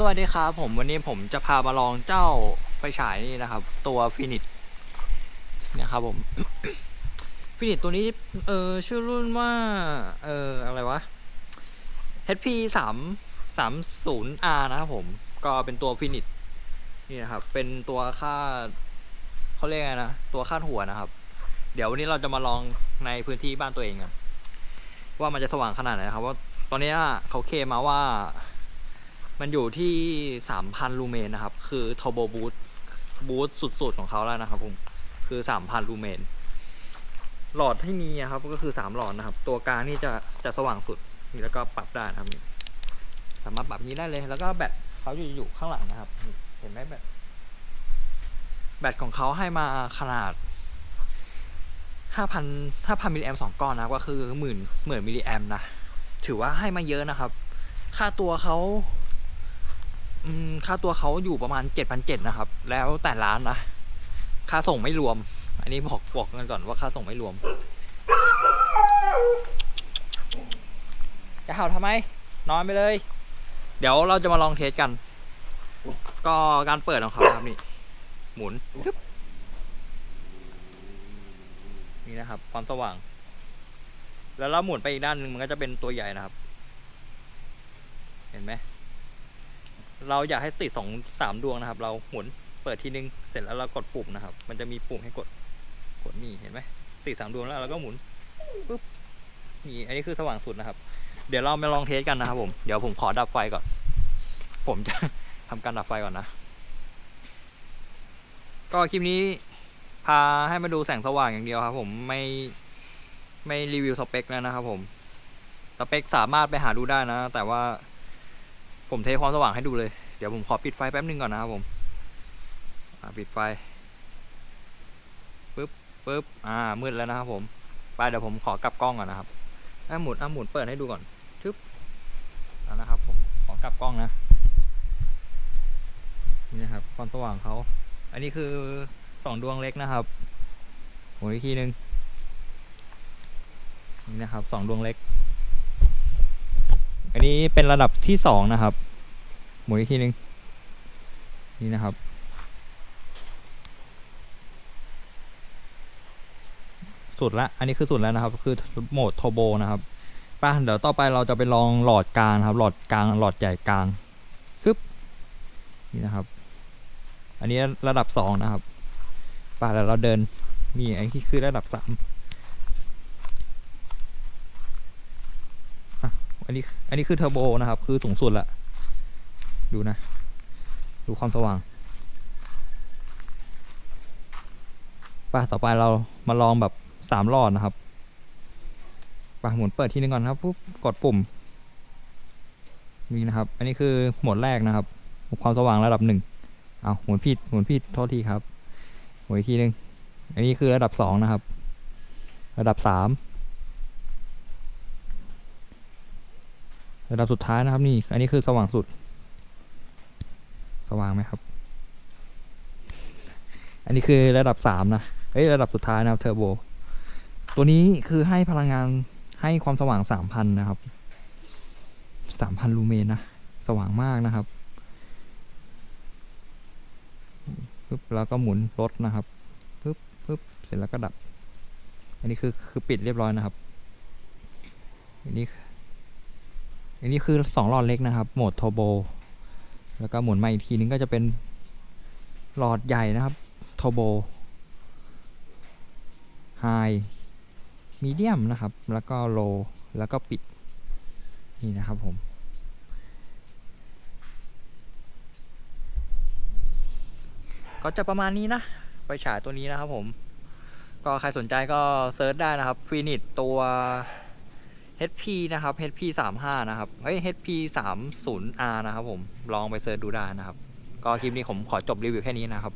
สวัสดีครับผมวันนี้ผมจะพามาลองเจ้าไฟฉายนี่นะครับ ตัวฟินิ t เนี่ยครับผม ฟินิ t ตัวนี้ เออชื่อรุ่นว่า เอออะไรวะ HP สามสามศูนย์ R นะครับผม ก็เป็นตัวฟินิ t นี่นะครับ เป็นตัวคาดเขาเรียกไงนะ ตัวคาดหัวนะครับ เดี๋ยววันนี้เราจะมาลองในพื้นที่บ้านตัวเองกันว่ามันจะสว่างขนาดไหนนะครับว่าตอนนี้เขาเคลมมาว่า มันอยู่ที่สามพันลูเมนนะครับ คือทอโบบูทบูทสุดๆ ของเขาแล้วนะครับผม คือสามพันลูเมน หลอดที่มีอะครับก็คือสามหลอดนะครับ ตัวกลางนี่จะจะสว่างสุดนี่แล้วก็ปรับได้นะครับ สามารถปรับนี้ได้เลย แล้วก็แบตเขาอยู่อยู่ข้างหลังนะครับ เห็นไหมแบต แบตของเขาให้มาขนาดห้าพันห้าพันมิลลิแอมสองก้อนนะ ก็คือหมื่นหมื่นมิลลิแอมนะ ถือว่าให้มาเยอะนะครับ ค่าตัวเขา ค่าตัวเขาอยู่ประมาณเจ็ดพันเจ็ดนะครับ แล้วแต่ร้านนะ ค่าส่งไม่รวม อันนี้บอกบอกกันก่อนว่าค่าส่งไม่รวม จะเห่าทำไม นอนไปเลย เดี๋ยวเราจะมาลองเทสกัน ก็การเปิดของเขาครับนี่ หมุนนี่นะครับ ความสว่าง แล้วเราหมุนไปอีกด้านหนึ่งมันก็จะเป็นตัวใหญ่นะครับ เห็นไหม เราอยากให้ติดสองสามดวงนะครับ เราหมุนเปิดทีนึงเสร็จแล้วเรากดปุ่มนะครับ มันจะมีปุ่มให้กดกดนี่เห็นไหมติดสามดวงแล้วเราก็หมุนปุ๊บนี่อันนี้คือสว่างสุดนะครับ เดี๋ยวเรามาลองเทสกันนะครับผมเดี๋ยวผมขอดับไฟก่อน ผมจะทำการดับไฟก่อนนะ ก็คลิปนี้พาให้มาดูแสงสว่างอย่างเดียวครับ ผมไม่ไม่รีวิวสเปคแล้วนะครับ ผมสเปคสามารถไปหาดูได้นะ แต่ว่า ผมเทความสว่างให้ดูเลย เดี๋ยวผมขอปิดไฟแป๊บนึงก่อนนะครับผมปิดไฟปึ๊บปึ๊บอ่ามืดแล้วนะครับผมไปเดี๋ยวผมขอกลับกล้องก่อนนะครับอะหมุนอะหมุนเปิดให้ดูก่อนทึบอ่านะครับผมขอกลับกล้องนะนี่นะครับความสว่างเขาอันนี้คือสองดวงเล็กนะครับหมุนอีกทีนึงนี่นะครับสองดวงเล็ก อันนี้เป็นระดับที่สองนะครับ หมุนอีกทีหนึ่งนี่นะครับ สุดละ อันนี้คือสุดแล้วนะครับ คือโหมดโทโบนะครับป่ะเดี๋ยวต่อไปเราจะไปลองหลอดกลางครับ หลอดกลาง หลอดใหญ่กลางคึบนี่นะครับ อันนี้ระดับสองนะครับป่ะเดี๋ยวเราเดินนี่อันนี้คือระดับสาม อันนี้ อันนี้คือเทอร์โบนะครับ คือสูงสุดละดูนะ ดูความสว่างป่ะต่อไปเรามาลองแบบสามหลอดนะครับป่ะหมุนเปิดทีนึงก่อนครับปุ๊บกดปุ่มนี่นะครับ อันนี้คือโหมดแรกนะครับ ความสว่างระดับหนึ่งเอาหมุนผิดหมุนผิดโทษทีครับหมุนอีกทีนึงอันนี้คือระดับสองนะครับ ระดับสาม ระดับสุดท้ายนะครับนี่ อันนี้คือสว่างสุด สว่างไหมครับ อันนี้คือระดับสามนะเอ้ยระดับสุดท้ายนะครับเทอร์โบ ตัวนี้คือให้พลังงานให้ความสว่างสามพันนะครับสามพันลูเมนนะ สว่างมากนะครับปึ๊บแล้วก็หมุนรถนะครับปึ๊บปึ๊บเสร็จแล้วก็ดับ อันนี้คือคือปิดเรียบร้อยนะครับ อันนี้ อันนี้คือสองหลอดเล็กนะครับ โหมดโทโบ แล้วก็หมุนมาอีกทีนึงก็จะเป็นหลอดใหญ่นะครับโทโบไฮมีเดียมนะครับ แล้วก็โลแล้วก็ปิด นี่นะครับผม ก็จะประมาณนี้นะ ไปฉายตัวนี้นะครับผม ก็ใครสนใจก็เซิร์ชได้นะครับฟีนิตตัว HP นะครับ HP 35นะครับเฮ้ย HP 30R นะครับผม ลองไปเสิร์ชดูได้นะครับ ก็คลิปนี้ผมขอจบรีวิวแค่นี้นะครับ